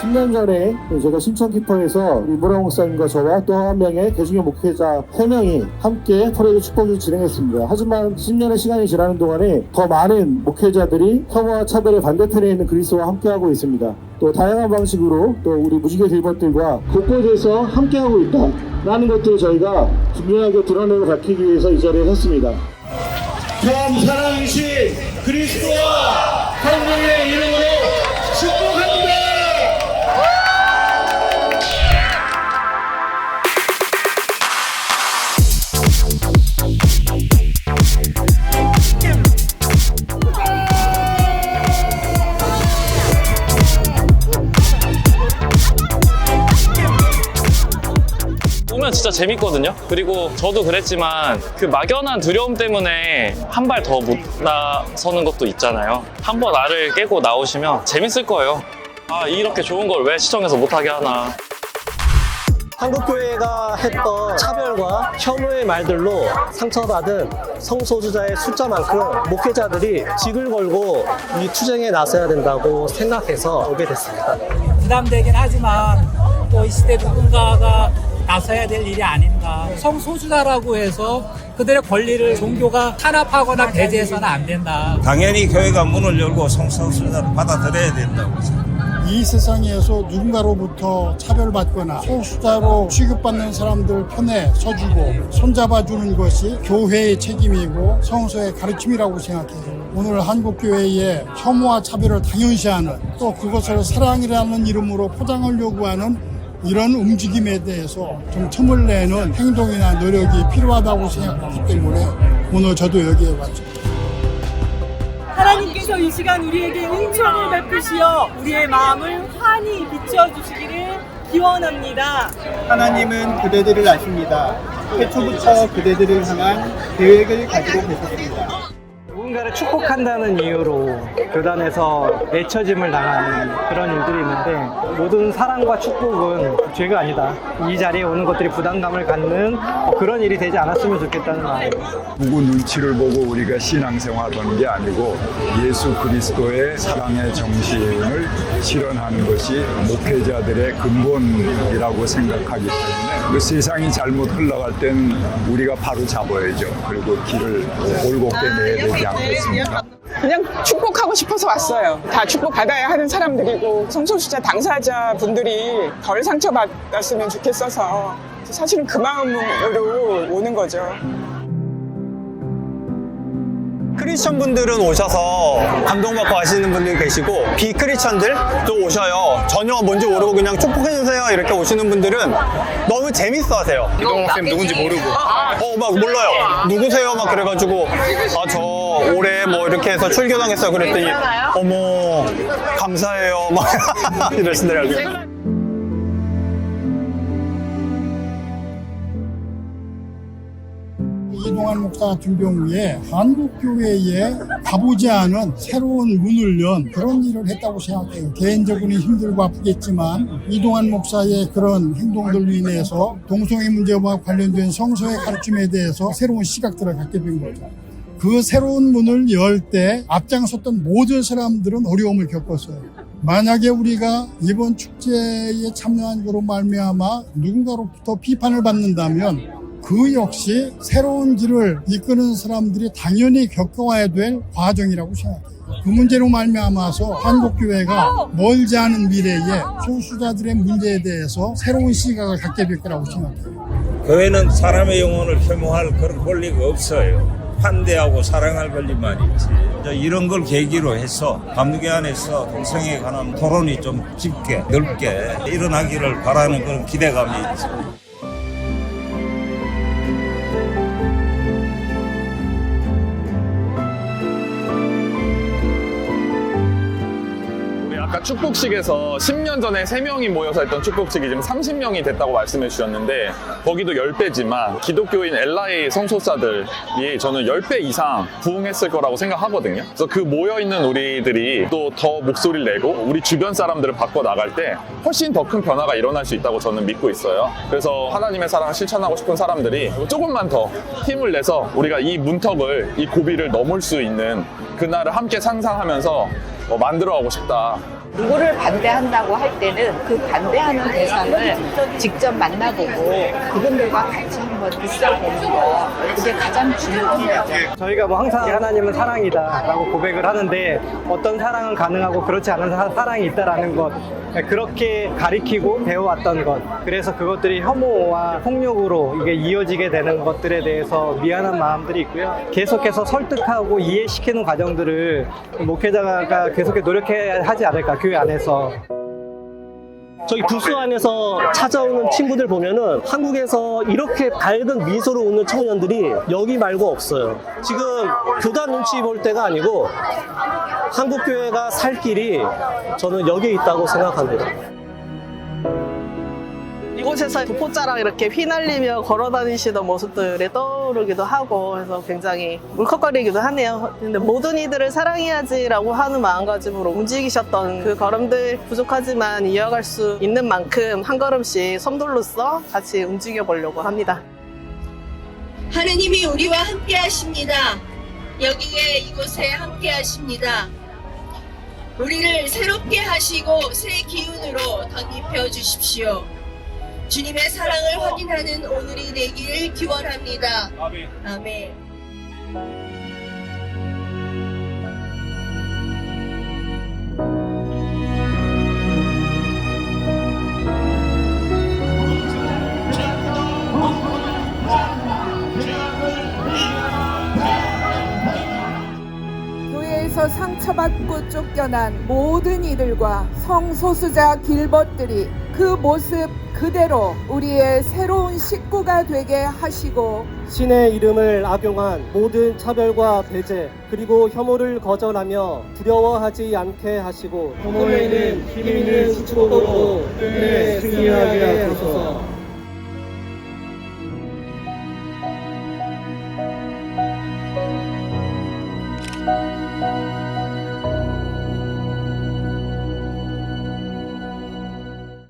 10년 전에 제가 신천키퍼에서 이무라 목사님과 저와 또 한 명의 개중의 목회자 3명이 함께 퍼레이드 축복을 진행했습니다. 하지만 10년의 시간이 지나는 동안에 더 많은 목회자들이 혐오와 차별의 반대편에 있는 그리스도와 함께하고 있습니다. 또 다양한 방식으로 또 우리 무지개 길벗들과 곳곳에서 함께하고 있다 라는 것들을 저희가 분명하게 드러내고 밝히기 위해서 이 자리에 섰습니다. 참 사랑이신 그리스도와 성령의 이름으로 보면 진짜 재밌거든요. 그리고 저도 그랬지만 그 막연한 두려움 때문에 한 발 더 못 나서는 것도 있잖아요. 한 번 알을 깨고 나오시면 재밌을 거예요. 아, 이렇게 좋은 걸 왜 시청에서 못하게 하나. 한국교회가 했던 차별과 혐오의 말들로 상처받은 성소수자의 숫자만큼 목회자들이 직을 걸고 이 투쟁에 나서야 된다고 생각해서 오게 됐습니다. 부담되긴 하지만 또 이 시대 누군가가 나서야 될 일이 아닌가. 성소수자라고 해서 그들의 권리를 종교가 탄압하거나 배제해서는 안 된다. 당연히 교회가 문을 열고 성소수자를 받아들여야 된다고 생각합니다. 이 세상에서 누군가로부터 차별받거나 소수자로 취급받는 사람들 편에 서주고 손잡아주는 것이 교회의 책임이고 성서의 가르침이라고 생각해요. 오늘 한국교회의 혐오와 차별을 당연시하는 또 그것을 사랑이라는 이름으로 포장하려고 하는 이런 움직임에 대해서 좀 틈을 내는 행동이나 노력이 필요하다고 생각하기 때문에 오늘 저도 여기에 왔죠. 하나님께서 이 시간 우리에게 은총을 베푸시어 우리의 마음을 환히 비춰주시기를 기원합니다. 하나님은 그대들을 아십니다. 태초부터 그대들을 향한 계획을 가지고 계셨습니다. 누군가를 축복한다는 이유로 교단에서 내처짐을 당하는 그런 일들이 있는데 모든 사랑과 축복은 죄가 아니다. 이 자리에 오는 것들이 부담감을 갖는 그런 일이 되지 않았으면 좋겠다는 마음입니다. 누구 눈치를 보고 우리가 신앙생활하는 게 아니고 예수 그리스도의 사랑의 정신을 실현하는 것이 목회자들의 근본이라고 생각하기 때문에 그 세상이 잘못 흘러갈 땐 우리가 바로 잡아야죠. 그리고 길을 올곧게 내야 되지 않겠습니까? 그냥 축복하고 싶어서 왔어요. 다 축복받아야 하는 사람들이고 성소수자 당사자 분들이 덜 상처받았으면 좋겠어서 사실은 그 마음으로 오는 거죠. 크리스천 분들은 오셔서 감동받고 하시는 분들이 계시고 비크리스천들도 오셔요. 전혀 뭔지 모르고 그냥 축복해주세요 이렇게 오시는 분들은 너무 재밌어 하세요. 이동욱 쌤 누군지 모르고 어 막 몰라요. 누구세요? 막 그래가지고 아 저 올해 뭐 이렇게 해서 출교당했어요 그랬더니 어머 감사해요 막 이러시더라고요. 이동환 목사 같은 경우에 한국 교회에 가보지 않은 새로운 문을 연 그런 일을 했다고 생각해요. 개인적으로는 힘들고 아프겠지만 이동환 목사의 그런 행동들로 인해서 동성애 문제와 관련된 성서의 가르침에 대해서 새로운 시각들을 갖게 된 거죠. 그 새로운 문을 열 때 앞장섰던 모든 사람들은 어려움을 겪었어요. 만약에 우리가 이번 축제에 참여한 거로 말미암아 누군가로부터 비판을 받는다면 그 역시 새로운 길을 이끄는 사람들이 당연히 겪어와야 될 과정이라고 생각해요. 그 문제로 말미암아서 한국 교회가 멀지 않은 미래에 소수자들의 문제에 대해서 새로운 시각을 갖게 될 거라고 생각해요. 교회는 사람의 영혼을 혐오할 그런 권리가 없어요. 환대하고 사랑할 권리만 있지. 이런 걸 계기로 해서 감독회 안에서 동성애에 관한 토론이 좀 깊게 넓게 일어나기를 바라는 그런 기대감이 있죠. 아까 축복식에서 10년 전에 3명이 모여서 했던 축복식이 지금 30명이 됐다고 말씀해 주셨는데 거기도 10배지만 기독교인 LA 성소사들이 저는 10배 이상 부흥했을 거라고 생각하거든요. 그래서 그 모여있는 우리들이 또 더 목소리를 내고 우리 주변 사람들을 바꿔 나갈 때 훨씬 더 큰 변화가 일어날 수 있다고 저는 믿고 있어요. 그래서 하나님의 사랑을 실천하고 싶은 사람들이 조금만 더 힘을 내서 우리가 이 문턱을, 이 고비를 넘을 수 있는 그날을 함께 상상하면서 어, 만들어 가고 싶다. 이거를 반대한다고 할 때는 그 반대하는 대상을 직접 만나보고 그분들과 같이 한번 있어보는 거 그게 가장 중요한 거죠. 저희가 뭐 항상 하나님은 사랑이다라고 고백을 하는데 어떤 사랑은 가능하고 그렇지 않은 사- 사랑이 있다라는 것 그렇게 가리키고 배워왔던 것 그래서 그것들이 혐오와 폭력으로 이게 이어지게 되는 것들에 대해서 미안한 마음들이 있고요 계속해서 설득하고 이해시키는 과정들을 목회자가 계속해 노력해야 하지 않을까 교회 안에서 저희 부스 안에서 찾아오는 친구들 보면은 한국에서 이렇게 밝은 미소로 웃는 청년들이 여기 말고 없어요. 지금 교단 눈치 볼 때가 아니고 한국 교회가 살 길이 저는 여기에 있다고 생각합니다. 이곳에서 도포자랑 이렇게 휘날리며 걸어 다니시던 모습들이 떠오르기도 하고 그래서 굉장히 울컥거리기도 하네요. 근데 모든 이들을 사랑해야지라고 하는 마음가짐으로 움직이셨던 그 걸음들 부족하지만 이어갈 수 있는 만큼 한 걸음씩 선돌로서 같이 움직여 보려고 합니다. 하느님이 우리와 함께 하십니다. 여기에 이곳에 함께 하십니다. 우리를 새롭게 하시고 새 기운으로 덧입혀 주십시오. 주님의 사랑을 확인하는 오늘이 되기를 기원합니다. 아멘. 교회에서 상처받고 쫓겨난 모든 이들과 성소수자 길벗들이 그 모습 그대로 우리의 새로운 식구가 되게 하시고 신의 이름을 악용한 모든 차별과 배제 그리고 혐오를 거절하며 두려워하지 않게 하시고 혐오에는 힘 있는 축복으로 끝내 승리하게 하소서.